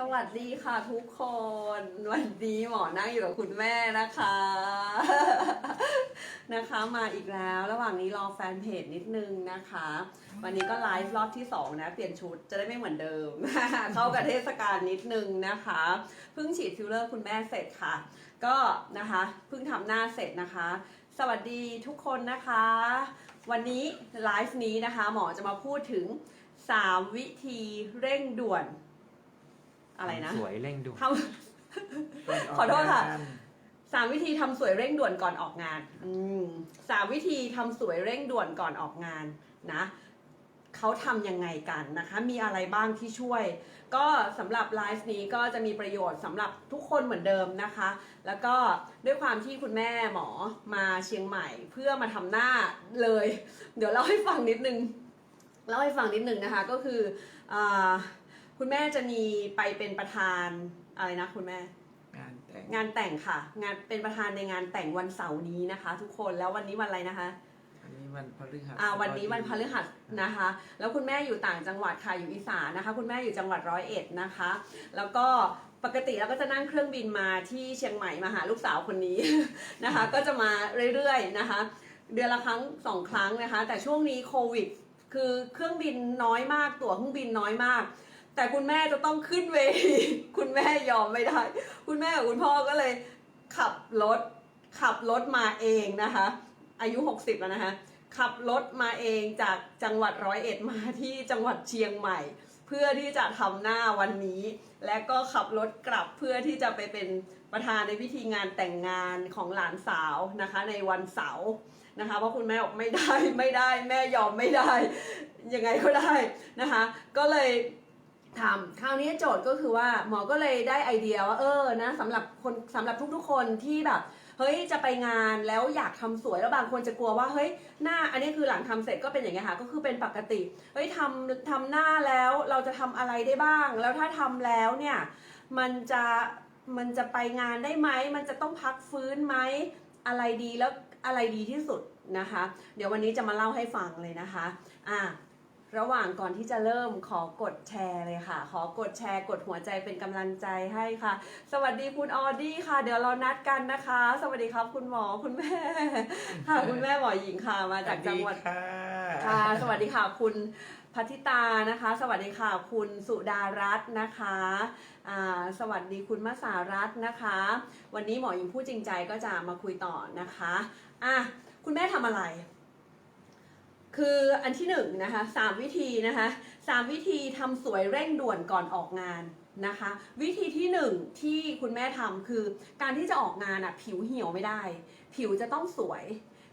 สวัสดีค่ะทุกคน วันนี้หมอนั่งอยู่กับคุณแม่นะคะ นะคะมาอีกแล้ว ระหว่างนี้รอแฟนเพจนิดนึงนะคะ วันนี้ก็ไลฟ์รอบที่ 2 นะ เปลี่ยนชุดจะได้ไม่เหมือนเดิม เข้ากับเทศกาลนิดนึงนะคะ เพิ่งฉีดฟิลเลอร์คุณแม่เสร็จค่ะ ก็นะคะเพิ่งทำหน้าเสร็จนะคะ สวัสดีทุกคนนะคะ วันนี้ไลฟ์นี้นะคะ หมอจะมาพูดถึง 3 วิธีเร่งด่วน อะไรนะสวยเร่งด่วนทำ ขอโทษค่ะสามวิธีทำสวยเร่งด่วนก่อนออกงาน อืมสามวิธีทำสวยเร่งด่วนก่อนออกงานนะเขาทำยังไงกันนะคะ มีอะไรบ้างที่ช่วย ก็สำหรับไลฟ์นี้ก็จะมีประโยชน์สำหรับทุกคนเหมือนเดิมนะคะ แล้วก็ด้วยความที่คุณแม่หมอมาเชียงใหม่เพื่อมาทำหน้าเลย เดี๋ยวเล่าให้ฟังนิดนึงเล่าให้ฟังนิดนึงนะคะก็คืออา คุณแม่จะมีไปเป็นประธานอะไรนะคุณแม่ งานแต่งงานแต่งค่ะ งานเป็นประธานในงานแต่งวันเสาร์นี้นะคะ ทุกคนแล้ววันนี้วันอะไรนะคะ อันนี้วันพฤหัสอ่าวันนี้วันพฤหัสนะคะ แล้วคุณแม่อยู่ต่างจังหวัดค่ะอยู่อีสานนะคะ คุณแม่อยู่จังหวัดร้อยเอ็ดนะคะ แล้วก็ปกติเราก็จะนั่งเครื่องบินมาที่เชียงใหม่มาหาลูกสาวคนนี้ นะคะ ก็จะมาเรื่อยๆนะคะ เดือนละครั้งสองครั้งนะคะ แต่ช่วงนี้โควิด คือเครื่องบินน้อยมากตั๋วเครื่องบินน้อยมาก แต่คุณแม่จะต้องขึ้นเวทีคุณแม่ยอมไม่ได้ คุณแม่กับคุณพ่อก็เลยขับรถขับรถมาเองนะคะ อายุ 60 แล้วนะคะ ขับรถมาเองจากจังหวัดร้อยเอ็ดมาที่จังหวัดเชียงใหม่ เพื่อที่จะทำหน้าวันนี้ และก็ขับรถกลับเพื่อที่จะไปเป็นประธานในพิธีงานแต่งงานของหลานสาวนะคะ ในวันเสาร์นะคะเพราะคุณแม่บอกไม่ได้ไม่ได้ แม่ยอมไม่ได้ยังไงก็ได้นะคะ ก็เลย ทำคราวนี้โจทย์ก็คือว่าหมอก็เลยได้ไอเดียว่าเออนะสำหรับคนสำหรับทุกๆคนที่แบบเฮ้ยจะไปงานแล้วอยากทำสวยแล้วบางคนจะกลัวว่าเฮ้ยหน้าอันนี้คือหลังทำเสร็จก็เป็นอย่างเงี้ยค่ะก็คือเป็นปกติเฮ้ยทำทำหน้าแล้วเราจะทำอะไรได้บ้าง แล้วถ้าทำแล้วเนี่ยมันจะมันจะไปงานได้ไหมมันจะต้องพักฟื้นไหมอะไรดีแล้วอะไรดีที่สุดนะคะ เดี๋ยววันนี้จะมาเล่าให้ฟังเลยนะคะอะ ระหว่างก่อนที่จะเริ่มขอกดแชร์เลยค่ะ ขอกดแชร์ กดหัวใจเป็นกำลังใจให้ค่ะ สวัสดีคุณออดี้ค่ะ เดี๋ยวเรานัดกันนะคะ สวัสดีครับคุณหมอคุณแม่ค่ะคุณแม่หมอหญิงค่ะมาจากจังหวัดค่ะค่ะสวัสดีค่ะคุณพัทิตานะคะ สวัสดีค่ะคุณสุดารัตน์นะคะอ่าสวัสดีคุณมสารัตน์นะคะ วันนี้หมอหญิงพูดจริงใจก็จะมาคุยต่อนะคะอะคุณแม่ทำอะไร คืออันที่หนึ่งนะคะสามวิธีนะคะสามวิธีทำสวยเร่งด่วนก่อนออกงานนะคะ วิธีที่หนึ่งที่คุณแม่ทำคือ การที่จะออกงานอะผิวเหี่ยวไม่ได้ ผิวจะต้องสวย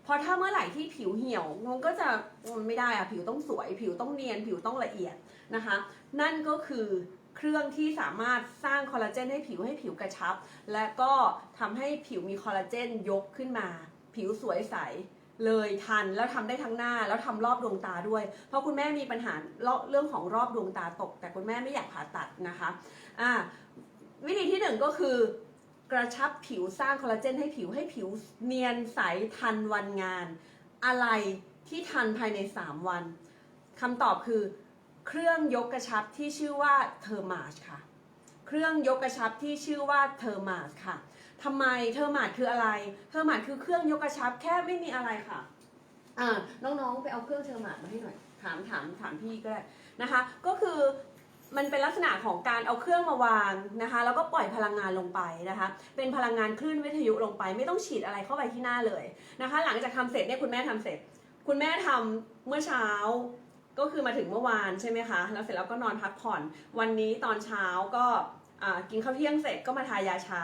เพราะถ้าเมื่อไหร่ที่ผิวเหี่ยวมันก็จะมันไม่ได้อะผิวต้องสวย ผิวต้องเนียน ผิวต้องละเอียดนะคะ นั่นก็คือเครื่องที่สามารถสร้างคอลลาเจนให้ผิวให้ผิวกระชับ และก็ทำให้ผิวมีคอลลาเจนยกขึ้นมา ผิวสวยใส เลยทันแล้วทำได้ทั้งหน้าแล้วทำรอบดวงตาด้วย เพราะคุณแม่มีปัญหาเรื่องของรอบดวงตาตก แต่คุณแม่ไม่อยากผ่าตัดนะคะอ่าวิธีที่หนึ่งก็คือกระชับผิวสร้างคอลลาเจนให้ผิวให้ผิวเนียนใสทันวันงาน อะไรที่ทันภายใน 3 วันคำตอบคือ เครื่องยกกระชับที่ชื่อว่าเทอร์มาชค่ะ เครื่องยกกระชับที่ชื่อว่าเทอร์มาชค่ะ ทำไมเทอร์มาชคืออะไร เทอร์มาชคือเครื่องยกกระชับแค่ไม่มีอะไรค่ะอ่าน้องๆไปเอาเครื่องเทอร์มาชมาให้หน่อย ถามถามถามพี่ก็ได้นะคะ ก็คือมันเป็นลักษณะของการเอาเครื่องมาวางนะคะ แล้วก็ปล่อยพลังงานลงไปนะคะ เป็นพลังงานคลื่นวิทยุลงไป ไม่ต้องฉีดอะไรเข้าไปที่หน้าเลยนะคะ หลังจากทำเสร็จเนี่ยคุณแม่ทำเสร็จ คุณแม่ทำเมื่อเช้าก็คือมาถึงเมื่อวานใช่ไหมคะแล้วเสร็จแล้วก็นอนพักผ่อน วันนี้ตอนเช้าก็กินข้าวเที่ยงเสร็จก็มาทายาชา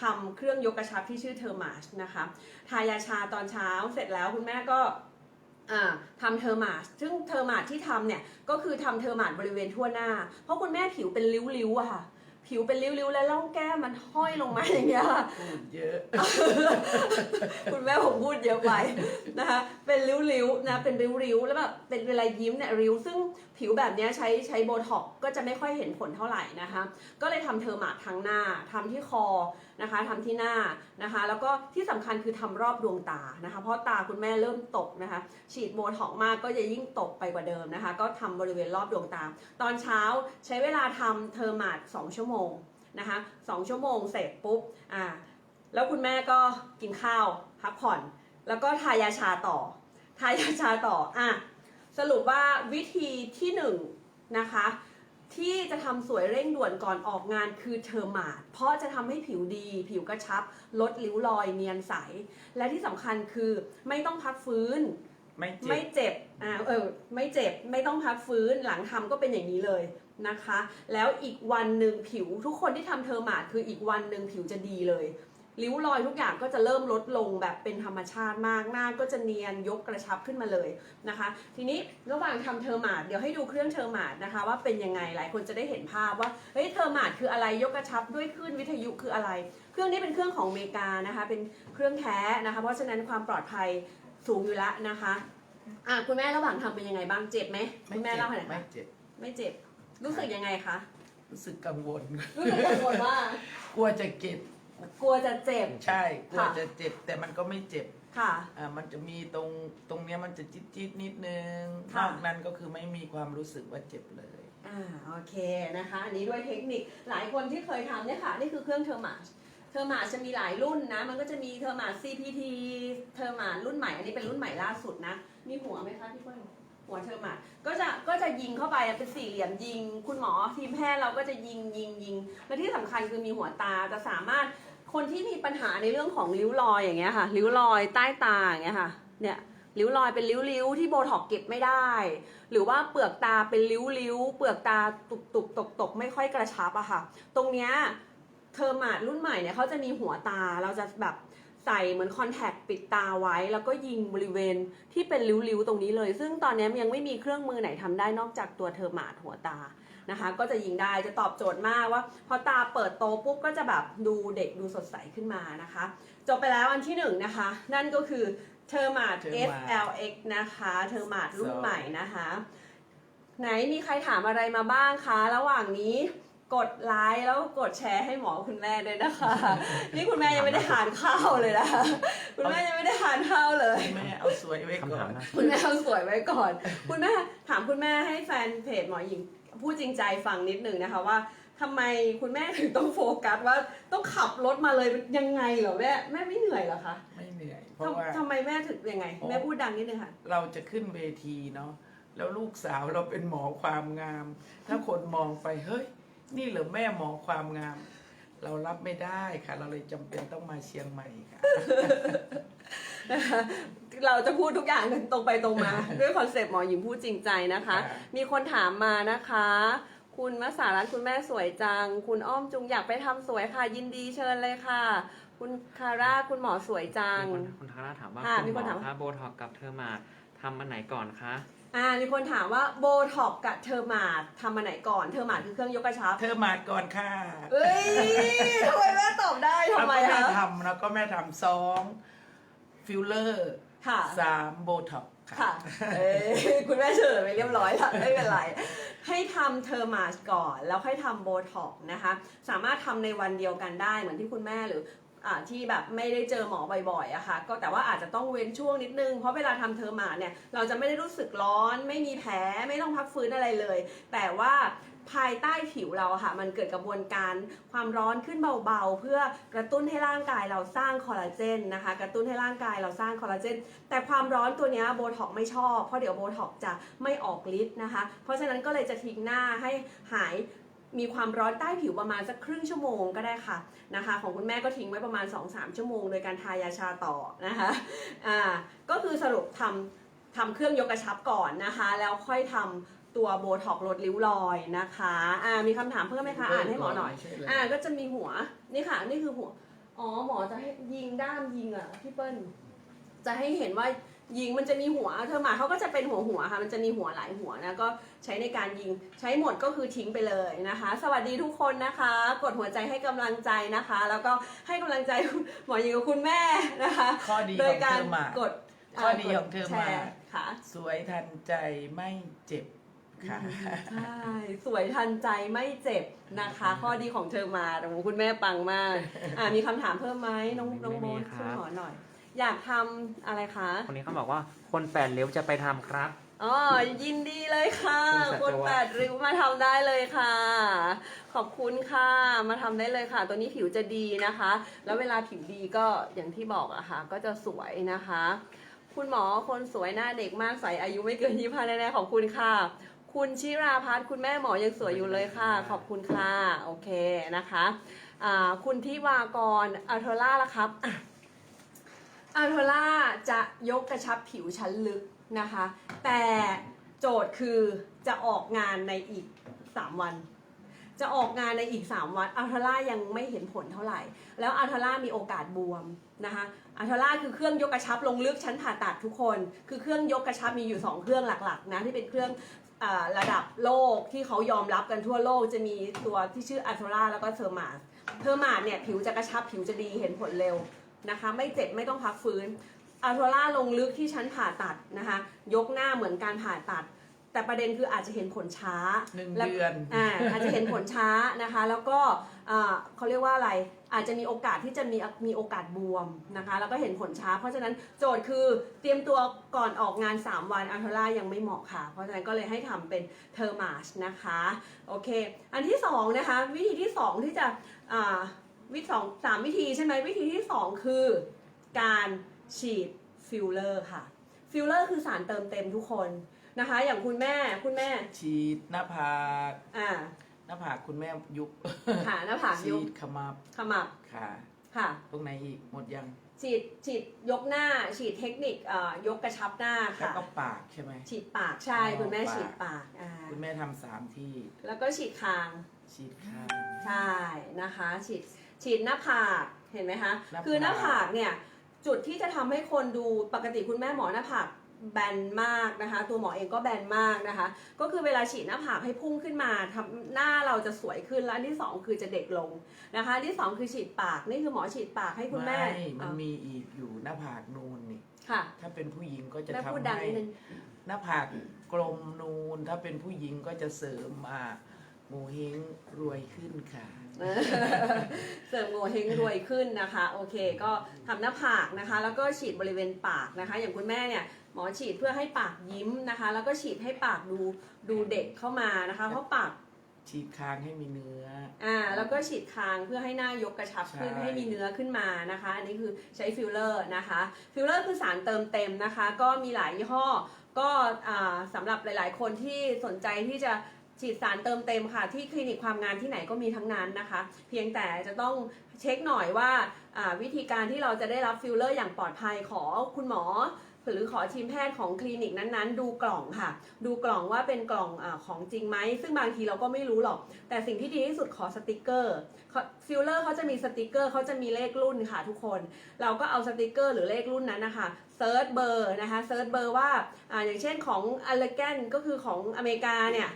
ทำเครื่องยกกระชับที่ชื่อเทอร์มาชนะคะทายาชาตอนเช้าเสร็จแล้วคุณแม่ก็อ่าทำเทอร์มาชซึ่งเทอร์มาชที่ทำเนี่ยก็คือทำเทอร์มาชบริเวณทั่วหน้า เพราะคุณแม่ผิวเป็นริ้วๆอะค่ะผิวเป็นริ้วๆ และร่องแก้มมันห้อยลงมาอย่างเงี้ยค่ะพูดเยอะ คุณแม่ผมพูดเยอะไปนะคะ เป็นริ้วๆ นะ เป็นริ้วๆ แล้วแบบเป็นเวลายิ้มเนี่ยริ้ว ซึ่ง ผิวแบบนี้ใช้ใช้โบท็อกก็จะไม่ค่อยเห็นผลเท่าไหร่นะคะ ก็เลยทำเทอร์มาทั้งหน้าทำที่คอนะคะทำที่หน้านะคะ แล้วก็ที่สำคัญคือทำรอบดวงตานะคะ เพราะตาคุณแม่เริ่มตกนะคะ ฉีดโบท็อกมากก็จะยิ่งตกไปกว่าเดิมนะคะ ก็ทำบริเวณรอบดวงตา ตอนเช้าใช้เวลาทำเทอร์มา2ชั่วโมงนะคะ2ชั่วโมงเสร็จปุ๊บอ่าแล้วคุณแม่ก็กินข้าวพักผ่อน แล้วก็ทายาชาต่อ ทายาชาต่ออะ สรุปว่าวิธีที่หนึ่งนะคะที่จะทำสวยเร่งด่วนก่อนออกงานคือเทอร์มาดเพราะจะทำให้ผิวดี ผิวกระชับ ลดริ้วรอยเนียนใส และที่สำคัญคือไม่ต้องพักฟื้น ไม่เจ็ไม่บ เจ็บอ่าเออไม่เจ็บ ไม่ต้องพักฟื้นหลังทำก็เป็นอย่างนี้เลยนะคะ แล้วอีกวันหนึ่งผิวทุกคนที่ทำเทอร์มาดคืออีกวันหนึ่งผิวจะดีเลย ริ้วรอยทุกอย่างก็จะเริ่มลดลงแบบเป็นธรรมชาติมากหน้าก็จะเนียนยกกระชับขึ้นมาเลยนะคะ ทีนี้ระหว่างทำเทอร์มาดเดี๋ยวให้ดูเครื่องเทอร์มาดนะคะ ว่าเป็นยังไงหลายคนจะได้เห็นภาพว่าเฮ้ยเทอร์มาดคืออะไรยกกระชับด้วยคลื่นวิทยุคืออะไร เครื่องนี้เป็นเครื่องของอเมริกานะคะ เป็นเครื่องแท้นะคะ เพราะฉะนั้นความปลอดภัยสูงอยู่แล้วนะคะอะคุณแม่ระหว่างทำเป็นยังไงบ้างเจ็บไหมคุณแม่เล่าให้หน่อยไม่ค่ะเจ็บไม่เจ็บรู้สึกยังไงคะรู้สึกกังวลรู้สึกกังวลว่ากลัวจะเจ็บ กลัวจะเจ็บ ใช่กลัวค่ะ จะเจ็บแต่มันก็ไม่เจ็บค่ะ อ่ามันจะมีตรงตรงเนี้ยมันจะจิ๊ดจิ๊ดนิดนึงค่ะ นอกนั้นก็คือไม่มีความรู้สึกว่าเจ็บเลย อ่าโอเคนะคะ อันนี้ด้วยเทคนิคหลายคนที่เคยทำเนี่ยค่ะ นี่คือเครื่องเทอร์มาชเทอร์มาชจะมีหลายรุ่นนะ มันก็จะมีเทอร์มาช CPT เทอร์มาชรุ่นใหม่อันนี้เป็นรุ่นใหม่ล่าสุดนะ มีหัวไหมคะพี่เปิ้ลหัวเทอร์มาชก็จะก็จะยิงเข้าไปเป็นสี่เหลี่ยมยิง คุณหมอทีมแพทย์เราก็จะยิงยิงยิงและที่สำคัญคือมีหัวตาจะสามารถ คนที่มีปัญหาในเรื่องของริ้วรอยอย่างเงี้ยค่ะ ริ้วรอยใต้ตาอย่างเงี้ยค่ะเนี่ยริ้วรอยเป็นริ้วๆที่โบท็อกเก็บไม่ได้ หรือว่าเปลือกตาเป็นริ้วๆเปลือกตาตุบตุบตกตกๆไม่ค่อยกระชับอะค่ะ ตรงเนี้ยเทอร์มาดรุ่นใหม่เนี่ยเขาจะมีหัวตาเราจะแบบใส่เหมือนคอนแทคปิดตาไว้ แล้วก็ยิงบริเวณที่เป็นริ้วๆตรงนี้เลย ซึ่งตอนนี้ยังไม่มีเครื่องมือไหนทำได้นอกจากตัวเทอร์มาดหัวตา นะคะ ก็จะยิงได้จะตอบโจทย์มากว่า พอตาเปิดโตปุ๊บก็จะแบบดูเด็กดูสดใสขึ้นมานะคะ จบไปแล้วอันที่หนึ่งนะคะ นั่นก็คือเทอร์มาด Thermate FLX นะคะเทอร์มาดรุ่นสองใหม่นะคะ ไหนมีใครถามอะไรมาบ้างคะ ระหว่างนี้กดไลค์แล้วกดแชร์ให้หมอคุณแม่ด้วยนะคะ นี่คุณแม่ยังไม่ได้ทานข้าวเลยนะคุณแม่ยังไม่ได้ทานข้าวเลยแม่เอาสวยไว้คำก่อถามนนะคุณแม่เอาสวยไว้ก่อน คุณแม่ถามคุณแม่ให้แฟนเพจหมอหญิง พูดจริงใจฟังนิดหนึ่งนะคะว่าทำไมคุณแม่ถึงต้องโฟกัสว่าต้องขับรถมาเลยยังไงเหรอแม่แม่ไม่เหนื่อยเหรอคะไม่เหนื่อยเพราะว่าทำทำไมแม่ถึงยังไงโอ้แม่พูดดังนิดนึงค่ะ เราจะขึ้นเวทีเนาะแล้วลูกสาวเราเป็นหมอความงาม ถ้าคนมองไปเฮ้ย นี่เหรอแม่หมอความงาม เรารับไม่ได้ค่ะ เราเลยจำเป็นต้องมาเชียงใหม่ค่ะ เราจะพูดทุกอย่างตรงไปตรงมา ด้วยคอนเซปต์หมอหญิงพูดจริงใจนะคะค่ะมีคนถามมานะคะ คุณมสารัตน์คุณแม่สวยจัง คุณอ้อมจุงอยากไปทำสวยค่ะ ยินดีเชิญเลยค่ะ คุณคาร่าคุณหมอสวยจังมีคนคุณทาร่าถามว่าค่ะคุณมีหคมนถามอคะโบท็อกกับเทอร์มาดทำอันไหนก่อนคะอ่ามีคนถามว่าโบท็อกกับเทอร์มาดทำมาไหนก่อน เทอร์มาดคือเครื่องยกกระชับเธอมาก่อนค่ะเอ้ยทำไมแม่ตอบได้ทำไมแล้วก็แม่คะทำแล้วก็แม่ทำสอง ฟิลเลอร์ ค่ะ สามโบท็อกซ์ค่ะเอ้ยคุณแม่เฉลยไปเรียบร้อยแล้วไม่เป็นไร ให้ทำเทอร์มาสก่อน แล้วค่อยทำโบท็อกซ์นะคะ สามารถทำในวันเดียวกันได้เหมือนที่คุณแม่หรืออ่าที่แบบไม่ได้เจอหมอบ่อยๆอะค่ะ ก็แต่ว่าอาจจะต้องเว้นช่วงนิดนึง เพราะเวลาทำเทอร์มาสเนี่ย เราจะไม่ได้รู้สึกร้อน ไม่มีแผล ไม่ต้องพักฟื้นอะไรเลย แต่ว่า ภายใต้ผิวเราค่ะ มันเกิดกระบวนการความร้อนขึ้นเบาๆ เพื่อกระตุ้นให้ร่างกายเราสร้างคอลลาเจนนะคะ กระตุ้นให้ร่างกายเราสร้างคอลลาเจน แต่ความร้อนตัวนี้โบท็อกไม่ชอบ เพราะเดี๋ยวโบท็อกจะไม่ออกฤทธิ์นะคะ เพราะฉะนั้นก็เลยจะทิ้งหน้าให้หายมีความร้อนใต้ผิวประมาณสักครึ่งชั่วโมงก็ได้ค่ะนะคะ ของคุณแม่ก็ทิ้งไว้ประมาณ 2-3 ชั่วโมง โดยการทายาชาต่อนะคะอ่าก็คือสรุปทำทำเครื่องยกกระชับก่อนนะคะ แล้วค่อยทำ ตัวโบท็อกลดริ้วรอยนะคะอ่ามีคำถามเพิ่มไหมคะอ่านให้หมอหน่อยใช่เลยอ่าก็จะมีหัวนี่ค่ะ นี่คือหัว อ๋อหมอจะให้ยิงด้ามยิงอะพี่เปิ้ลจะให้เห็นว่ายิงมันจะมีหัวเธอหมาเขาก็จะเป็นหัวหัวค่ะ มันจะมีหัวหลายหัวนะก็ใช้ในการยิงใช้หมดก็คือทิ้งไปเลยนะคะ สวัสดีทุกคนนะคะ กดหัวใจให้กำลังใจนะคะ แล้วก็ให้กำลังใจหมอยิงกับคุณแม่นะคะข้อดีโดขยองกาเธรอมากกดข้อดีของเธอแชมาร์ค่ะสวยทันใจไม่เจ็บ ค่ะใช่สวยทันใจไม่เจ็บนะคะ ข้อดีของเธอมาโอ้โหคุณแม่ปังมากอ่ามีคำถามเพิ่มไหมน้องน้องโบทช่วยหมอหน่อย อยากทำอะไรคะคนนี้เขาบอกว่าคนแปดเลี้ยวจะไปทำครับ อ๋อยินดีเลยค่ะ คุคุณณสัจวัฒน์ แปดริ้วมาทำได้เลยค่ะ ขอบคุณค่ะ มาทำได้เลยค่ะ ตัวนี้ผิวจะดีนะคะ แล้วเวลาผิวดีก็อย่างที่บอกอะค่ะ ก็จะสวยนะคะ คุณหมอคนสวยหน้าเด็กมากใสอายุไม่เกินยี่ห้าแน่ๆขอบคุณค่ะ คุณชิราพัฒน์คุณแม่หมอยังสวยอยู่เลยค่ะ ขอบคุณค่ะ โอเคนะคะอ่าคุณทิวากรอัลโทล่าละครับอะอัลโทล่าจะยกกระชับผิวชั้นลึกนะคะ แต่โจทย์คือจะออกงานในอีก 3 วัน จะออกงานในอีก 3 วันอัลทล่ายังไม่เห็นผลเท่าไหร่ แล้วอัลทล่ามีโอกาสบวมนะคะอัลทล่าคือเครื่องยกกระชับลงลึกชั้นผ่าตัดทุกคน คือเครื่องยกกระชับมีอยู่ 2 เครื่องหลักๆนะที่เป็นเครื่องอา ระดับโลกที่เขายอมรับกันทั่วโลกจะมีตัวที่ชื่ออัลทล่าแล้วก็เทอร์มาสเทอร์มาสเนี่ยผิวจะกระชับผิวจะดีเห็นผลเร็วนะคะ ไม่เจ็บไม่ต้องพักฟื้นอัลโทล่าลงลึกที่ชั้นผ่าตัดนะคะ ยกหน้าเหมือนการผ่าตัด แต่ประเด็นคืออาจจะเห็นผลช้าหนึ่งและเดือนอ่าอาจจะเห็นผลช้านะคะ แล้วก็อ่าเขาเรียกว่าอะไร อาจจะมีโอกาสที่จะมีมีโอกาสบวมนะคะ แล้วก็เห็นผลช้า เพราะฉะนั้นโจทย์คือเตรียมตัวก่อนออกงาน 3 วันอัลโทล่ายังไม่เหมาะค่ะ เพราะฉะนั้นก็เลยให้ทำเป็นเทอร์มาชนะคะโอเค อันที่2นะคะวิธีที่ 2 ที่จะอ่าวิธีสองสามวิธีใช่ไหมวิธีที่ 2 คือการฉีดฟิลเลอร์ค่ะฟิลเลอร์คือสารเติมเต็มทุกคนนะคะ อย่างคุณแม่คุณแม่ฉีดหน้าผากอ่า หน้าผากคุณแม่ยุบค่ะหน้าผากฉียุบดขมับขมับค่ะค่ะ ตรงไหนอีกหมดยังฉีดฉีดยกหน้า ฉีดเทคนิคเอ่อยกกระชับหน้าแล้วค่ะ ก็ปากใช่ไหม ฉีดปากใช่อ๋อคุณแม่ปาก ฉีดปากอ่าคุณแม่ทำสามที่แล้วก็ฉีดคาง ฉีดข้าง ใช่นะคะ ฉีดฉีดหน้าผากเห็นไหมคะหน้าผาก คือหน้าผากเนี่ยจุดที่จะทำให้คนดูปกติคุณแม่หมอหน้าผาก แบนมากนะคะ ตัวหมอเองก็แบนมากนะคะ ก็คือเวลาฉีดหน้าผากให้พุ่งขึ้นมาทำหน้าเราจะสวยขึ้นแล้วอันที่สองคือจะเด็กลงนะคะอันที่สองคือฉีดปากนี่คือหมอฉีดปากให้คุณแม่ไม่มันอะมีอีกอยู่หน้าผากนูนนี่ค่ะ ถ้าเป็นผู้หญิงก็จะแม่พูดทำดังให้นิดนึงหน้าผากกลมนูน ถ้าเป็นผู้หญิงก็จะเสริมมาโมเฮงรวยขึ้นค่ะ เออเสริมโงเฮงรวยขึ้นนะคะ โอเค ก็ทำหน้าผากนะคะ แล้วก็ฉีดบริเวณปากนะคะ อย่างคุณแม่เนี่ยห มอฉีดเพื่อให้ปากยิ้มนะคะ แล้วก็ฉีดให้ปากดูดูเด็กเข้ามานะคะ เพราะปากฉีดคางให้มีเนื้อ อ่า แล้วก็ฉีดคางเพื่อให้หน้ายกกระชับขึ้นใช่ให้มีเนื้อขึ้นมานะคะ อันนี้คือใช้ฟิลเลอร์นะคะ ฟิลเลอร์คือสารเติมเต็มนะคะ ก็มีหลายยี่ห้อ ก็อ่าสำหรับหลาย ๆ คนที่สนใจที่จะ ฉีดสารเติมเต็มค่ะ ที่คลินิกความงามที่ไหนก็มีทั้งนั้นนะคะ เพียงแต่จะต้องเช็คหน่อยว่าวิธีการที่เราจะได้รับฟิลเลอร์อย่างปลอดภัยขอคุณหมอหรือขอทีมแพทย์ของคลินิกนั้นๆ ดูกล่องค่ะ ดูกล่องว่าเป็นกล่องอของจริงไหม ซึ่งบางทีเราก็ไม่รู้หรอก แต่สิ่งที่ดีที่สุดขอสติกเกอร์ฟิลเลอร์เขาจะมีสติกเกอร์เขาจะมีเลขรุ่นค่ะทุกคน เราก็เอาสติกเกอร์หรือเลขรุ่นนั้นนะคะเซิร์ชเบอร์นะคะเซิร์ชเบอร์ว่าออย่างเช่นของอ l ลแกนก็คือของอเมริกาเนี่ย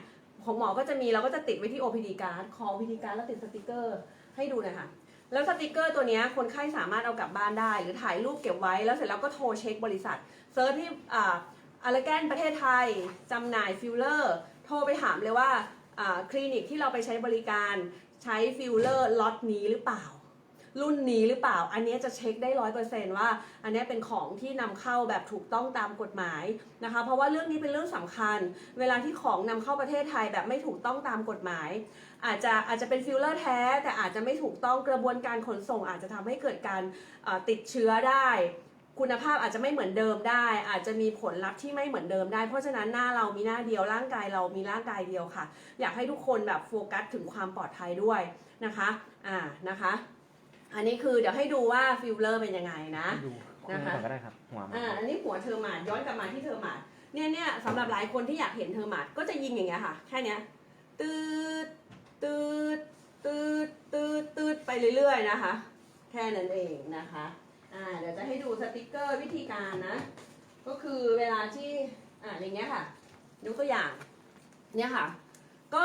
ของหมอก็จะมีเราก็จะติดไว้ที่ OPD card ขอ OPD card แล้วติดสติกเกอร์ให้ดูหน่อยค่ะ แล้วสติกเกอร์ตัวนี้คนไข้สามารถเอากลับบ้านได้ หรือถ่ายรูปเก็บไว้แล้วเสร็จแล้วก็โทรเช็คบริษัทเซิร์ชที่อาอ l ลแกนประเทศไทยจำหน่ายฟิลเลอร์ โทรไปถามเลยว่าคลินิกที่เราไปใช้บริการใช้ฟิลเลอร์ล็อตนี้หรือเปล่า รุ่นนี้หรือเปล่า อันนี้จะเช็คได้ร้อยเปอร์เซนต์ว่า อันนี้เป็นของที่นำเข้าแบบถูกต้องตามกฎหมายนะคะ เพราะว่าเรื่องนี้เป็นเรื่องสำคัญ เวลาที่ของนำเข้าประเทศไทยแบบไม่ถูกต้องตามกฎหมาย อาจจะอาจจะเป็นฟิลเลอร์แท้ แต่อาจจะไม่ถูกต้องกระบวนการขนส่ง อาจจะทำให้เกิดการติดเชื้อได้คุณภาพอาจจะไม่เหมือนเดิมได้ อาจจะมีผลลัพธ์ที่ไม่เหมือนเดิมได้ เพราะฉะนั้นหน้าเรามีหน้าเดียวร่างกายเรามีร่างกายเดียวค่ะ อยากให้ทุกคนแบบโฟกัสถึงความปลอดภัยด้วยนะคะ อ่านะคะ อันนี้คือเดี๋ยวให้ดูว่าฟิลเลอร์เป็นยังไงนะ ดูคุยนะคะก่อนก็ได้ครับ หัวมาอ่าอันนี้หัวเทอร์มาดย้อนกลับมาที่เทอร์มาดเนี่ยเนี่ยสำหรับหลายคนที่อยากเห็นเทอร์มาดก็จะยิงอย่างเงี้ยค่ะ แค่เนี้ยตืดตืดตืดตืดตืดไปเรื่อยๆนะคะ แค่นั้นเองนะคะอ่าเดี๋ยวจะให้ดูสติกเกอร์วิธีการนะ ก็คือเวลาที่อ่าอย่างเงี้ยค่ะยกตัวอย่างเนี่ยค่ะ ก็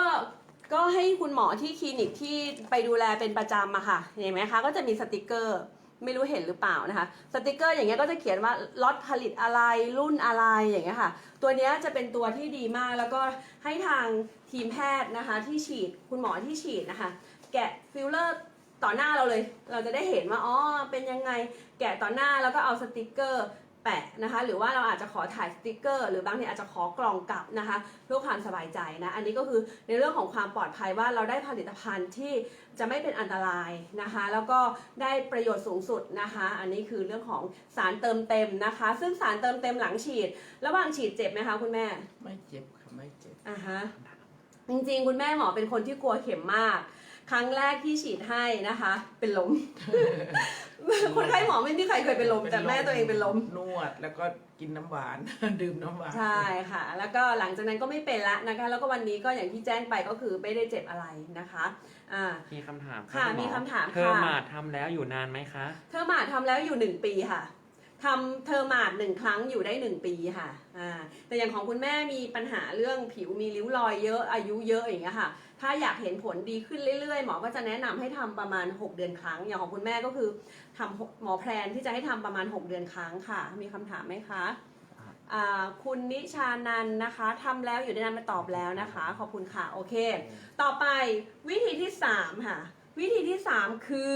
ก็ให้คุณหมอที่คลินิกที่ไปดูแลเป็นประจำอะค่ะเห็นไหมคะก็จะมีสติกเกอร์ไม่รู้เห็นหรือเปล่านะคะสติกเกอร์อย่างเงี้ยก็จะเขียนว่าล็อตผลิตอะไรรุ่นอะไรอย่างเงี้ยค่ะ ตัวเนี้ยจะเป็นตัวที่ดีมากแล้วก็ให้ทางทีมแพทย์นะคะ ที่ฉีดคุณหมอที่ฉีดนะคะ แกะฟิลเลอร์ต่อหน้าเราเลย เราจะได้เห็นว่าอ๋อเป็นยังไงแกะต่อหน้าแล้วก็เอาสติกเกอร์ แปะนะคะหรือว่าเราอาจจะขอถ่ายสติกเกอร์ หรือบางทีอาจจะขอกล่องกลับนะคะเพื่อความสบายใจนะอันนี้ก็คือในเรื่องของความปลอดภัยว่าเราได้ผลิตภัณฑ์ที่จะไม่เป็นอันตรายนะคะแล้วก็ได้ประโยชน์สูงสุดนะคะอันนี้คือเรื่องของสารเติมเต็มนะคะ ซึ่งสารเติมเต็มหลังฉีด ระหว่างฉีดเจ็บไหมคะคุณแม่ไม่เจ็บค่ะไม่เจ็บอ่าฮะจริงๆ คุณแม่หมอเป็นคนที่กลัวเข็มมาก ครั้งแรกที่ฉีดให้นะคะ เป็นลม คนไข้หมอไม่มีใครเคยเป็นลม แต่แม่ตัวเองเป็นลม นวดแล้วก็กินน้ำหวาน ดื่มน้ำหวาน ใช่ค่ะ แล้วก็หลังจากนั้นก็ไม่เป็นละนะคะ แล้วก็วันนี้ก็อย่างที่แจ้งไปก็คือไม่ได้เจ็บอะไรนะคะอ่ามีคำถามค่ะณหอมีคำถามเธอค่ะมาทำแล้วอยู่นานไหมคะเทอร์มาดทำแล้วอยู่หนึ่งปีค่ะทำเทอร์มาดหนึ่งครั้งอยู่ได้หนึ่งปีค่ะ อ่า แต่อย่างของคุณแม่มีปัญหาเรื่องผิวมีริ้วรอยเยอะอายุเยอะอย่างเงี้ยค่ะ ถ้าอยากเห็นผลดีขึ้นเรื่อยๆ หมอก็จะแนะนำให้ทำประมาณ 6 เดือนครั้ง อย่างของคุณแม่ก็คือทำหกหมอแพลนที่จะให้ทำประมาณ 6 เดือนครั้งค่ะ มีคำถามไหมคะคุณนิชานันนะคะทำแล้วอยู่ในนั้นมาตอบแล้วนะคะ ขอบคุณค่ะ โอเค ต่อไปวิธีที่ 3 ค่ะ วิธีที่ 3 คือ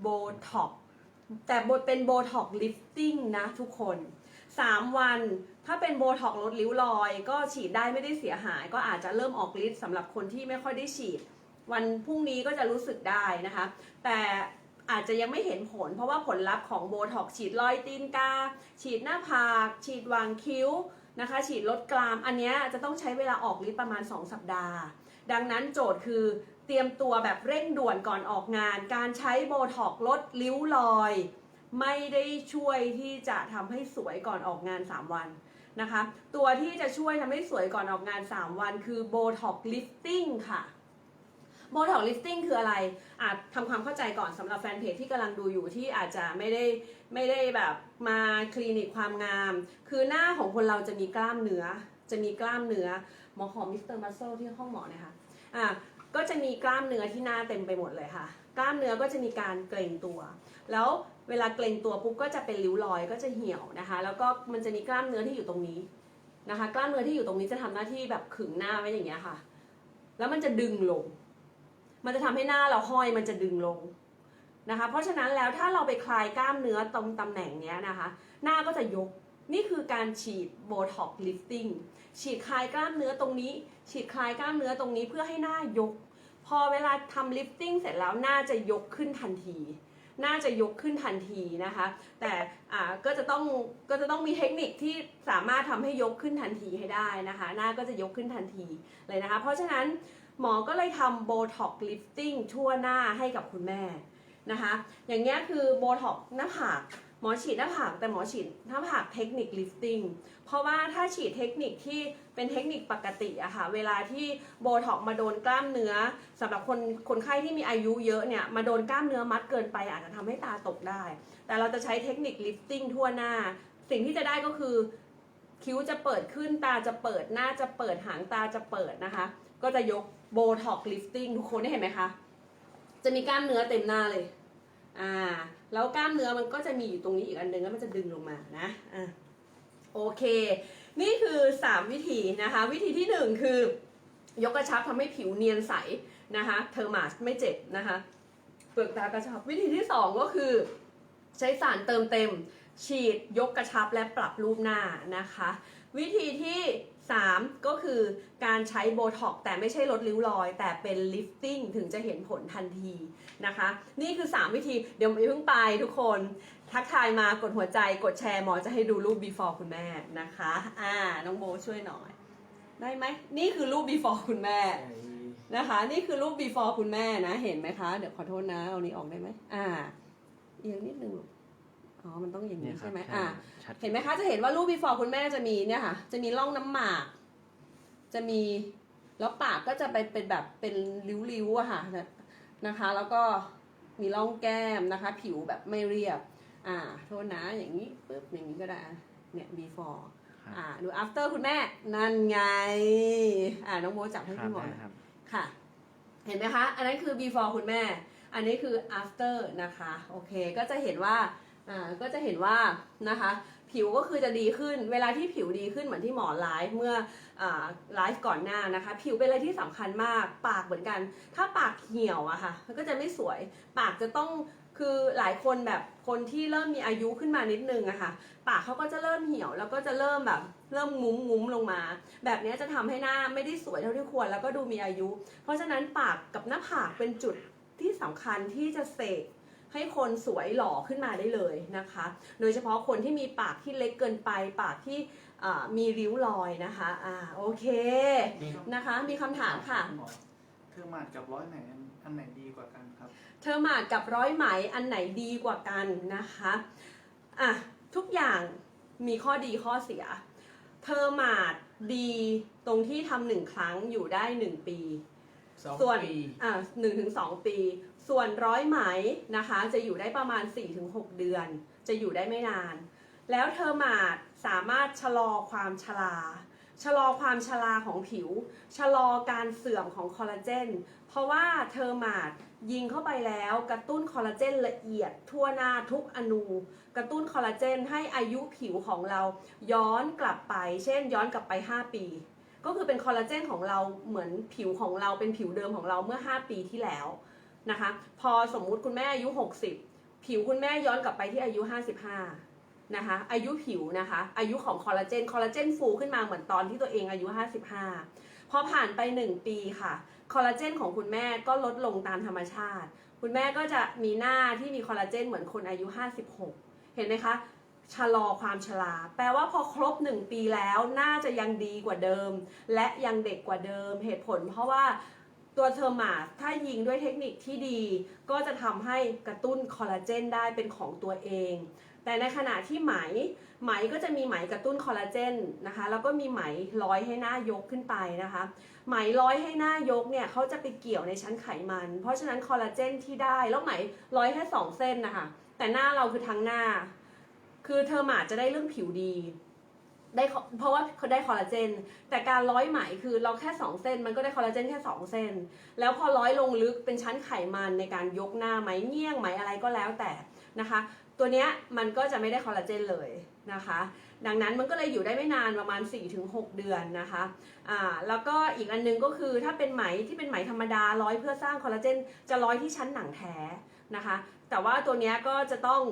โบท็อกแต่บทเป็นโบท็อกลิฟติ้งนะทุกคน 3 วัน ถ้าเป็นโบท็อกลดริ้วรอย ก็ฉีดได้ไม่ได้เสียหาย ก็อาจจะเริ่มออกฤทธิ์สำหรับคนที่ไม่ค่อยได้ฉีด วันพรุ่งนี้ก็จะรู้สึกได้นะคะ แต่อาจจะยังไม่เห็นผล เพราะว่าผลลัพธ์ของโบท็อกฉีดรอยตีนกา ฉีดหน้าผาก ฉีดวางคิ้วนะคะ ฉีดลดกราม อันนี้จะต้องใช้เวลาออกฤทธิ์ประมาณ 2 สัปดาห์ ดังนั้นโจทย์คือเตรียมตัวแบบเร่งด่วนก่อนออกงาน การใช้โบท็อกลดริ้วรอย ไม่ได้ช่วยที่จะทำให้สวยก่อนออกงาน 3 วัน นะคะ ตัวที่จะช่วยทำให้สวยก่อนออกงาน 3 วันคือโบท็อกลิฟติ้งค่ะโบท็อกลิฟติ้งคืออะไรอาจทำความเข้าใจก่อนสำหรับแฟนเพจที่กำลังดูอยู่ที่อาจจะไม่ได้ไม่ได้แบบมาคลินิกความงาม คือหน้าของคนเราจะมีกล้ามเนื้อ จะมีกล้ามเนื้อหมอขอมิสเตอร์มัสเซลที่ห้องหมอนะคะอะก็จะมีกล้ามเนื้อที่หน้าเต็มไปหมดเลยค่ะ กล้ามเนื้อก็จะมีการเกร็งตัว แล้ว เวลาเกร็งตัวปุ๊บก็จะเป็นริ้วรอยก็จะเหี่ยวนะคะ แล้วก็มันจะมีกล้ามเนื้อที่อยู่ตรงนี้นะคะ กล้ามเนื้อที่อยู่ตรงนี้จะทำหน้าที่แบบขึงหน้าไว้อย่างเงี้ยค่ะ แล้วมันจะดึงลง มันจะทำให้หน้าเราห้อยมันจะดึงลงนะคะ เพราะฉะนั้นแล้วถ้าเราไปคลายกล้ามเนื้อตรงตำแหน่งเนี้ยนะคะ หน้าก็จะยกนี่คือการฉีดโบท็อกลิฟติ้งฉีดคลายกล้ามเนื้อตรงนี้ ฉีดคลายกล้ามเนื้อตรงนี้เพื่อให้หน้ายก พอเวลาทำลิฟติ้งเสร็จแล้วหน้าจะยกขึ้นทันที น่าจะยกขึ้นทันทีนะคะ แต่อ่าก็จะต้องก็จะต้องมีเทคนิคที่สามารถทำให้ยกขึ้นทันทีให้ได้นะคะ หน้าก็จะยกขึ้นทันทีเลยนะคะ เพราะฉะนั้นหมอก็เลยทำโบท็อกลิฟติ้งทั่วหน้าให้กับคุณแม่นะคะ อย่างเงี้ยคือโบท็อกหน้าผาก หมอฉีดหน้าผากแต่หมอฉีดหน้าผากเทคนิคลิฟติ้งเพราะว่าถ้าฉีดเทคนิคที่เป็นเทคนิคปกติอะค่ะเวลาที่โบท็อกมาโดนกล้ามเนื้อสำหรับคนคนไข้ที่มีอายุเยอะเนี่ยมาโดนกล้ามเนื้อมัดเกินไปอาจจะทำให้ตาตกได้ แต่เราจะใช้เทคนิคลิฟติ้งทั่วหน้า สิ่งที่จะได้ก็คือคิ้วจะเปิดขึ้นตาจะเปิดหน้าจะเปิดหางตาจะเปิดนะคะ ก็จะยกโบท็อกลิฟติ้งทุกคนได้เห็นไหมคะ จะมีกล้ามเนื้อเต็มหน้าเลย อ่า แล้วกล้ามเนื้อมันก็จะมีอยู่ตรงนี้อีกอันหนึงแล้วมันจะดึงลงมานะอะโอเค นี่คือ 3 วิธีนะคะ วิธีที่ 1 คือยกกระชับทำให้ผิวเนียนใสนะคะเทอร์มาสไม่เจ็บนะคะเปลือกตากระชับ วิธีที่ 2 ก็คือ ใช้สารเติมเต็ม ฉีดยกกระชับและปรับรูปหน้านะคะ วิธีที่ 3 ก็คือการใช้โบท็อกแต่ไม่ใช่ลดริ้วรอย แต่เป็นลิฟติ้งถึงจะเห็นผลทันทีนะคะ นี่คือ 3 วิธีเดี๋ยวอย่เพิ่งไปทุกคน ทักทายมากดหัวใจกดแชร์หมอจะให้ดูรูป before คุณแม่นะคะ อ่า น้องโบช่วยหน่อย ได้ไหม นี่คือรูป before คุณแม่นะคะ นี่คือรูป before คุณแม่นะ เห็นไหมคะ เดี๋ยวขอโทษนะ เอานี้ออกได้ไหมอ่า เอียงนิดนึงลูก อ๋อ มันต้องอย่างเนี่นี้ยครับใช่ไหมใช่อ่าชัดเห็นไหมคะ จะเห็นว่ารูป before คุณแม่จะมีเนี่ยค่ะ จะมีร่องน้ำหมาก จะมี แล้วปากก็จะไปเป็นแบบเป็นริ้วๆอะค่ะนะคะ แล้วก็มีร่องแก้มนะคะ ผิวแบบไม่เรียบ อ่า โทษนะอย่างนี้ปึ๊บอย่างนี้ก็ได้ เนี่ย before ครับอ่า ดู after คุณแม่ นั่นไง อ่า น้องโบจับให้ครับพี่หมอได้หน่อยครับค่ะ เห็นไหมคะ อันนั้นคือ before คุณแม่ อันนี้คือ after นะคะ โอเค ก็จะเห็นว่า อ่าก็จะเห็นว่านะคะผิวก็คือจะดีขึ้น เวลาที่ผิวดีขึ้นเหมือนที่หมอไลฟ์เมื่ออไลฟ์ก่อนหน้านะคะ ผิวเป็นอะไรที่สำคัญมาก ปากเหมือนกัน ถ้าปากเหี่ยวอะค่ะมันก็จะไม่สวย ปากจะต้องคือหลายคนแบบคนที่เริ่มมีอายุขึ้นมานิดนึงอะค่ะ ปากเขาก็จะเริ่มเหี่ยว แล้วก็จะเริ่มแบบเริ่มงุ้มงุ้มลงมา แบบนี้จะทำให้หน้าไม่ได้สวยเท่าที่ควร แล้วก็ดูมีอายุ เพราะฉะนั้นปากกับหน้าผากเป็นจุดที่สำคัญที่จะเสก ให้คนสวยหล่อขึ้นมาได้เลยนะคะ โดยเฉพาะคนที่มีปากที่เล็กเกินไป ปากที่อ่ามีริ้วรอยนะคะอ่าโอเคนะคะ มีคำถามค่ะณหมอเทอร์มาดกับร้อยไหนอันอันไหนดีกว่ากันครับ เทอร์มาดกับร้อยไหมอันไหนดีกว่ากันนะคะอะทุกอย่างมีข้อดีข้อเสีย เทอร์มาดดีตรงที่ทำหนึ่งครั้งอยู่ได้หนึ่งปีสองส่วนปีอ่าหนึ่งถึงสองปี ส่วนร้อยไหมนะคะ จะอยู่ได้ประมาณ 4-6 เดือน จะอยู่ได้ไม่นาน แล้วเทอร์มาดสามารถชะลอความชราชะลอความชราของผิว ชะลอการเสื่อมของคอลลาเจน เพราะว่าเทอร์มาดยิงเข้าไปแล้วกระตุ้นคอลลาเจนละเอียดทั่วหน้าทุกอนู กระตุ้นคอลลาเจนให้อายุผิวของเราย้อนกลับไป เช่น ย้อนกลับไป 5 ปี ก็คือเป็นคอลลาเจนของเราเหมือนผิวของเราเป็นผิวเดิมของเราเมื่อ 5 ปีที่แล้ว นะคะ พอสมมุติคุณแม่อายุ 60 ผิวคุณแม่ย้อนกลับไปที่อายุ 55 นะคะ อายุผิวนะคะ อายุของคอลลาเจน คอลลาเจนฟูขึ้นมาเหมือนตอนที่ตัวเองอายุ 55 พอผ่านไป 1 ปีค่ะ คอลลาเจนของคุณแม่ก็ลดลงตามธรรมชาติ คุณแม่ก็จะมีหน้าที่มีคอลลาเจนเหมือนคนอายุ 56 เห็นไหมคะชะลอความชราแปลว่าพอครบ 1 ปีแล้วน่าจะยังดีกว่าเดิม และยังเด็กกว่าเดิม เหตุผลเพราะว่า ตัวเทอร์มาถ้ายิงด้วยเทคนิคที่ดี ก็จะทำให้กระตุ้นคอลลาเจนได้เป็นของตัวเอง แต่ในขณะที่ไหม ไหมก็จะมีไหมกระตุ้นคอลลาเจนนะคะ แล้วก็มีไหมร้อยให้หน้ายกขึ้นไปนะคะ ไหมร้อยให้หน้ายกเนี่ยเขาจะไปเกี่ยวในชั้นไขมัน เพราะฉะนั้นคอลลาเจนที่ได้ แล้วไหมร้อยแค่สองเส้นนะคะ แต่หน้าเราคือทั้งหน้า คือเทอร์มาจะได้เรื่องผิวดี ได้คเพราะว่าเขาได้คอลลาเจน แต่การร้อยไหมคือเราแค่ 2 เส้น มันก็ได้คอลลาเจนแค่ 2 เส้น แล้วพอร้อยลงลึกเป็นชั้นไขมันในการยกหน้าไหมเงี้ยงไหมอะไรก็แล้วแต่นะคะ ตัวเนี้ยมันก็จะไม่ได้คอลลาเจนเลยนะคะ ดังนั้นมันก็เลยอยู่ได้ไม่นานประมาณ 4-6 เดือนนะคะอ่าแล้วก็อีกอันนึงก็คือถ้าเป็นไหมที่เป็นไหมธรรมดาร้อยเพื่อสร้างคอลลาเจนจะร้อยที่ชั้นหนังแท้นะคะ แต่ว่าตัวเนี้ยก็จะต้อง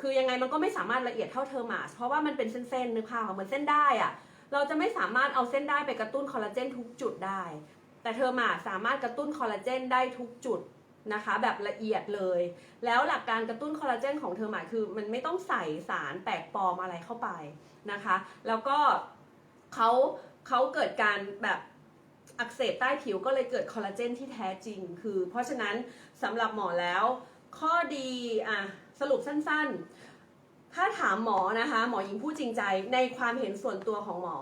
คือยังไงมันก็ไม่สามารถละเอียดเท่าเทอร์มาสเพราะว่ามันเป็นเส้นๆนึกภาพค่ะเหมือนเส้นได้อะเราจะไม่สามารถเอาเส้นได้ไปกระตุ้นคอลลาเจนทุกจุดได้ แต่เทอร์มาสามารถกระตุ้นคอลลาเจนได้ทุกจุดนะคะ แบบละเอียดเลย แล้วหลักการกระตุ้นคอลลาเจนของเทอร์มาสคือมันไม่ต้องใส่สารแปลกปลอมอะไรเข้าไปนะคะ แล้วก็เขาเขาเกิดการแบบอักเสบใต้ผิวก็เลยเกิดคอลลาเจนที่แท้จริง คือ เพราะฉะนั้นสำหรับหมอแล้วข้อดีอะ สรุปสั้นๆ ถ้าถามหมอนะคะ หมอหญิงพูดจริงใจในความเห็นส่วนตัวของหมอ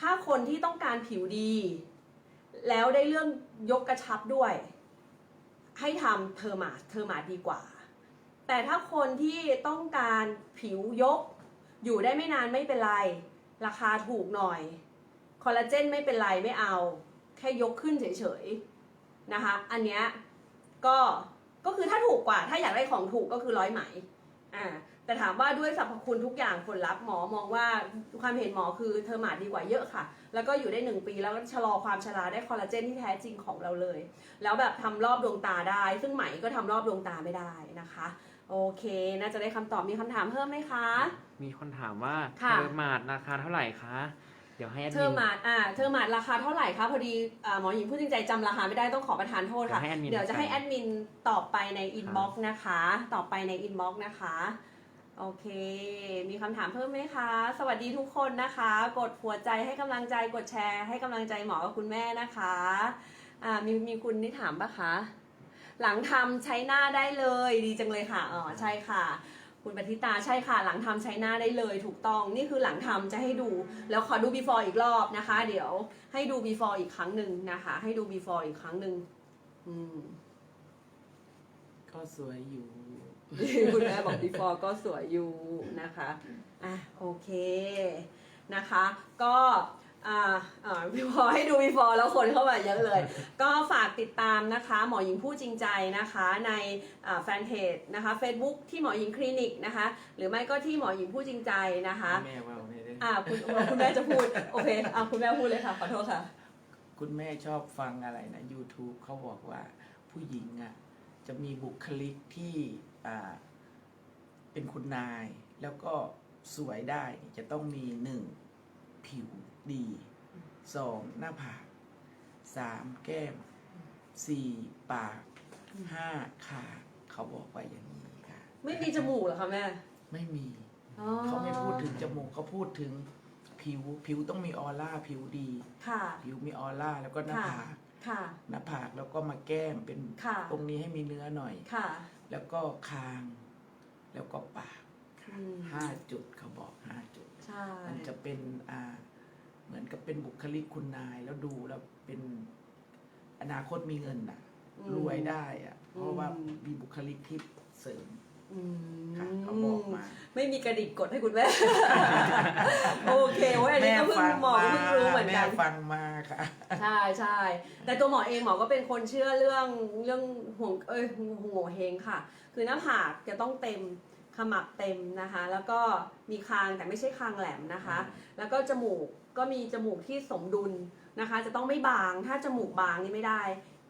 ถ้าคนที่ต้องการผิวดี แล้วได้เรื่องยกกระชับด้วย ให้ทำเทอร์มาเทอร์มาดีกว่า แต่ถ้าคนที่ต้องการผิวยก อยู่ได้ไม่นานไม่เป็นไร ราคาถูกหน่อย คอลลาเจนไม่เป็นไรไม่เอา แค่ยกขึ้นเฉยๆนะคะ อันเนี้ยก็ ก็คือถ้าถูกกว่าถ้าอยากได้ของถูกก็คือร้อยไหมอ่าแต่ถามว่าด้วยสรรพคุณทุกอย่างผลลัพธ์หมอมองว่าความเห็นหมอคือเทอร์มาดดีกว่าเยอะค่ะ แล้วก็อยู่ได้หนึ่งปีแล้วก็ชะลอความชราได้คอลลาเจนที่แท้จริงของเราเลย แล้วแบบทำรอบดวงตาได้ ซึ่งไหมก็ทำรอบดวงตาไม่ได้นะคะ โอเค น่าจะได้คำตอบมีคำถามเพิ่มไหมคะ มีคนถามว่าค่ะเทอร์มาดราคาเท่าไหร่คะเดี๋ยวให้แอดเทมิอนร์มาดอ่าเทอร์มาดราคาเท่าไหร่คะพอดีอ่าหมอหญิงพูดจริงใจจำราคาไม่ได้ต้องขอประทานโทษค่ะ เดี๋ยวให้แอดมินเดี๋ยวจะให้ไปแอดมินตอบไปในอินบ็อกซ์นะคะ ตอบไปในอินบ็อกซ์นะคะ โอเค มีคำถามเพิ่มไหมคะ สวัสดีทุกคนนะคะ กดหัวใจให้กำลังใจกดแชร์ให้กำลังใจหมอกับคุณแม่นะคะอ่ามีมีคุณที่ถามปะคะ หลังทำใช้หน้าได้เลยดีจังเลยค่ะอ๋อใช่ค่ะ คุณปฏิตาใช่ค่ะ หลังทำใช้หน้าได้เลยถูกต้องนี่คือหลังทำจะให้ดู แล้วขอดู before อีกรอบนะคะ เดี๋ยวให้ดู before อีกครั้งหนึ่งนะคะ ให้ดู before อีกครั้งหนึ่งอืมก็สวยอยู่ คุณแม่บอก before ก็สวยอยู่นะคะอะโอเคนะคะ ก็ อ่าอ่าพอให้ดู before แล้วคนเข้ามาเยอะเลย ก็ฝากติดตามนะคะ หมอหญิงผู้จริงใจนะคะในแฟนเพจนะคะ Facebook ที่หมอหญิงคลินิกนะคะ หรือไม่ก็ที่หมอหญิงผู้จริงใจนะคะแม่ว่าเนี่ยเด้ออ่าคุณคุณแม่จะพูด โอเคอ่าคุณแม่พูดเลยค่ะ ขอโทษค่ะ คุณแม่ชอบฟังอะไรนะ YouTube เขาบอกว่าผู้หญิงอะจะมีบุคลิกที่อ่าเป็นคุณนาย แล้วก็สวยได้จะต้องมีหนึ่ง ผิวดีสองหน้าผากสามแก้มสี่ปากห้าขาเขาบอกว่าอย่างนี้ค่ะ ไม่มีจมูกเหรอคะแม่ ไม่มี อ๋อเขาไม่พูดถึงจมูกเขาพูดถึงผิวผิวต้องมีออร่าผิวดี ค่ะ ผิวมีออร่าแล้วก็หน้าค่ะผากค่ะ หน้าผากแล้วก็มาแก้มเป็นค่ะ ตรงนี้ให้มีเนื้อหน่อย ค่ะแล้วก็คาง แล้วก็ปากอืม ห้าจุดเขาบอกห้าจุด ใช่มันจะเป็นอ่าเหมือนกับเป็นบุคลิกคุณนายแล้วดูแล้วเป็นอนาคตมีเงินน่ะ อืม รวยได้อะเพราะว่าอืมมีบุคลิกที่เสริมอืมค่ะเขาบอกมา ไม่มีกระดิกกดให้คุณแม่ โอเคเว้ยอันนี้ก็เพิ่งหมอก็เพิ่งรู้เหมือนกันแม่ฟังมาค่ะ ใช่ใช่แต่ตัวหมอเองหมอก็เป็นคนเชื่อเรื่องเรื่องห่วงเอ้ยห่วงเฮงค่ะ คือหน้าผากจะต้องเต็ม ขมับเต็มนะคะ แล้วก็มีคางแต่ไม่ใช่คางแหลมนะคะ แล้วก็จมูกก็มีจมูกที่สมดุลนะคะ จะต้องไม่บาง ถ้าจมูกบางนี่ไม่ได้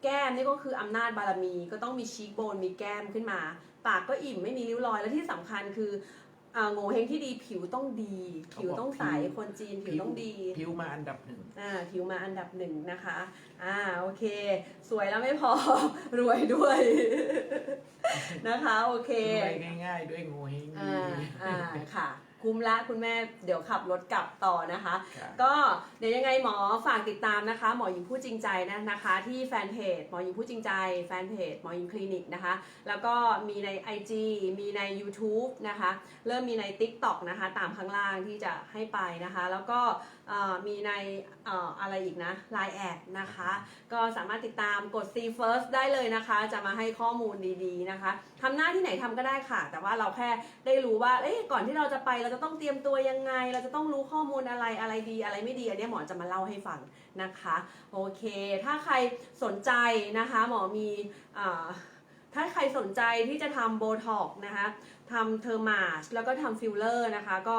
แก้มนี่ก็คืออำนาจบารมี ก็ต้องมีชีกโบน มีแก้มขึ้นมา ปากก็อิ่มไม่มีริ้วรอย และที่สำคัญคือ อ่าโงเฮงที่ดีผิวต้องดี ผิวต้องใสเขาบอกผิวคนจีนผิวต้องดีผิวมาอันดับหนึ่งอ่าผิวมาอันดับหนึ่งนะคะอ่าโอเค สวยแล้วไม่พอ รวยด้วยนะคะ โอเครวยง่าย ๆ ด้วยงูเฮงอ่าอ่าค่ะ คุ้มละคุณแม่เดี๋ยวขับรถกลับต่อนะคะค่ะก็เดี๋ยวยังไงหมอฝากติดตามนะคะ หมอหญิงผู้จริงใจนะนะคะ ที่แฟนเพจหมอหญิงผู้จริงใจ แฟนเพจหมอหญิงคลินิกนะคะ แล้วก็มีใน IG มีใน YouTube นะคะ เริ่มมีใน TikTok นะคะตามข้างล่างที่จะให้ไปนะคะ แล้วก็เอ่อมีในเอ่ออะไรอีกนะ Line แอดนะคะ ก็สามารถติดตามกด See First ได้เลยนะคะ จะมาให้ข้อมูลดีๆนะคะทำหน้าที่ไหนทำก็ได้ค่ะ แต่ว่าเราแค่ได้รู้ว่าเอ๊ะก่อนที่เราจะไปเราจะต้องเตรียมตัวยังไง เราจะต้องรู้ข้อมูลอะไรอะไรดีอะไรไม่ดีอันนี้หมอจะมาเล่าให้ฟังนะคะโอเค ถ้าใครสนใจนะคะหมอมีอถ้าใครสนใจที่จะทำโบท็อกนะคะทำเทอร์มาชแล้วก็ทำฟิลเลอร์นะคะก็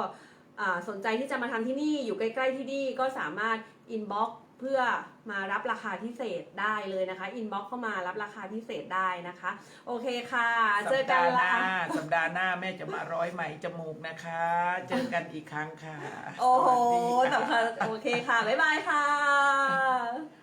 สนใจที่จะมาทำที่นี่อยู่ใกล้ ๆที่นี่ก็สามารถอินบ็อกเพื่อ มารับราคาพิเศษได้เลยนะคะ อินบ็อกเข้ามารับราคาพิเศษได้นะคะ โอเคค่ะ เจสัอปกัดานห์หละน้าสัปดาห์หน้าแม่จะมาร้อยไหมจมูกนะคะ เจอกันอีกครั้งค่ะ โอ้โหสวัสดีค่ะสำคัญโอเคค่ะ บ๊ายบายค่ะ